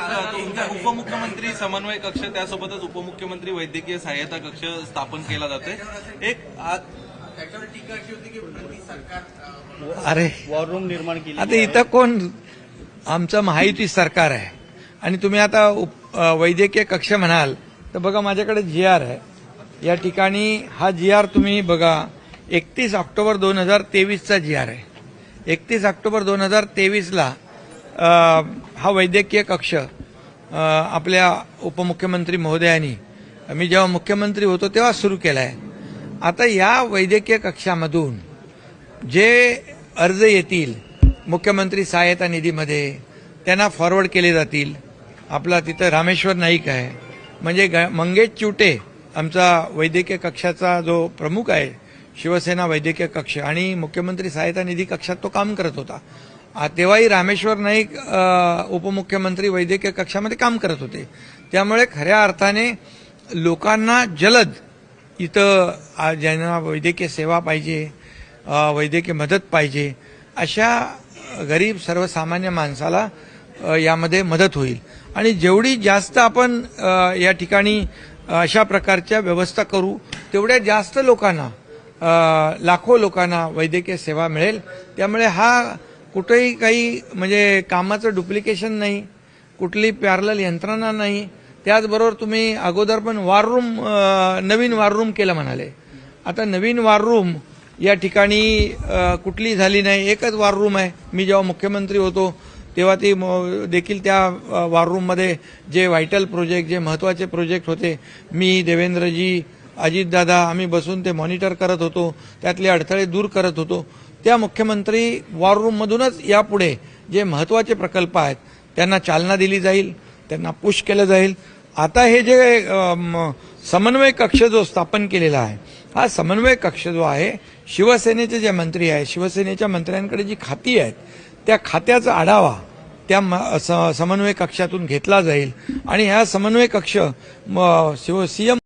उपमुख्यमंत्री समन्वय कक्ष त्यासोबतच उपमुख्यमंत्री वैद्यकीय सहाय्यता कक्ष स्थापन केला जातोय. एक आ- त्याच्यावर टीका अशी होती की मोदी सरकार अं, अरे वॉर रूम निर्माण केली आता इथं कोण? आमचं महायुती सरकार आहे. आणि तुम्ही आता वैद्यकीय कक्ष म्हणाल तर बघा माझ्याकडे जी आर आहे. या ठिकाणी हा जी आर तुम्ही बघा एकतीस ऑक्टोबर दोन हजार तेवीसचा जी आर आहे. एकतीस ऑक्टोबर दोन हजार तेवीसला हा वैद्यकीय कक्ष आपल्या उपमुख्यमंत्री महोदयांनी मी जेव्हा मुख्यमंत्री होतो तेव्हा सुरू केला आहे आता या वैद्यकीय कक्षामधून जे अर्ज येतील मुख्यमंत्री सहाय्यता निधीमध्ये त्यांना फॉरवर्ड केले जातील. आपला तिथं रामेश्वर नाईक आहे. म्हणजे ग- मंगेश चिवटे आमचा वैद्यकीय कक्षाचा जो प्रमुख आहे शिवसेना वैद्यकीय कक्ष आणि मुख्यमंत्री सहायता निधी कक्षात तो काम करत होता. तेव्हाही रामेश्वर नाईक उपमुख्यमंत्री वैद्यकीय कक्षामध्ये काम करत होते. त्यामुळे खऱ्या अर्थाने लोकांना जलद इथं ज्यांना वैद्यकीय सेवा पाहिजे वैद्यकीय मदत पाहिजे अशा गरीब सर्वसामान्य माणसाला यामध्ये मदत होईल. आणि जेवढी जास्त आपण या ठिकाणी अशा प्रकारच्या व्यवस्था करू तेवढ्या जास्त लोकांना लाखो लोकांना वैद्यकीय सेवा मिळेल. त्यामुळे हा कुठेही काही म्हणजे कामाचं डुप्लिकेशन नाही कुठली पॅरल यंत्रणा नाही त्याचबरोबर तुम्ही अगोदर पण वार रूम नवीन वार रूम केलं म्हणाले. आता नवीन वार रूम या ठिकाणी कुठली झाली नाही एकच वार रूम आहे. मी जेव्हा मुख्यमंत्री होतो तेव्हा ती देखील त्या वाररूममध्ये वार रूममध्ये जे व्हायटल प्रोजेक्ट जे महत्त्वाचे प्रोजेक्ट होते मी देवेंद्रजी अजितदादा आम्ही बसून ते मॉनिटर करत होतो त्यातले अडथळे दूर करत होतो. त्या मुख्यमंत्री वॉर रूममधूनच यापुढे जे महत्त्वाचे प्रकल्प आहेत त्यांना चालना दिली जाईल त्यांना पुश केलं जाईल. आता हे जे समन्वय कक्ष जो स्थापन केलेला आहे हा समन्वय कक्ष जो आहे शिवसेनेचे जे मंत्री आहेत शिवसेनेच्या मंत्र्यांकडे जी खाती आहेत त्या खात्याचा आढावा त्या म- स- समन्वय कक्षातून घेतला जाईल. आणि ह्या समन्वय कक्ष म- शिव सीएम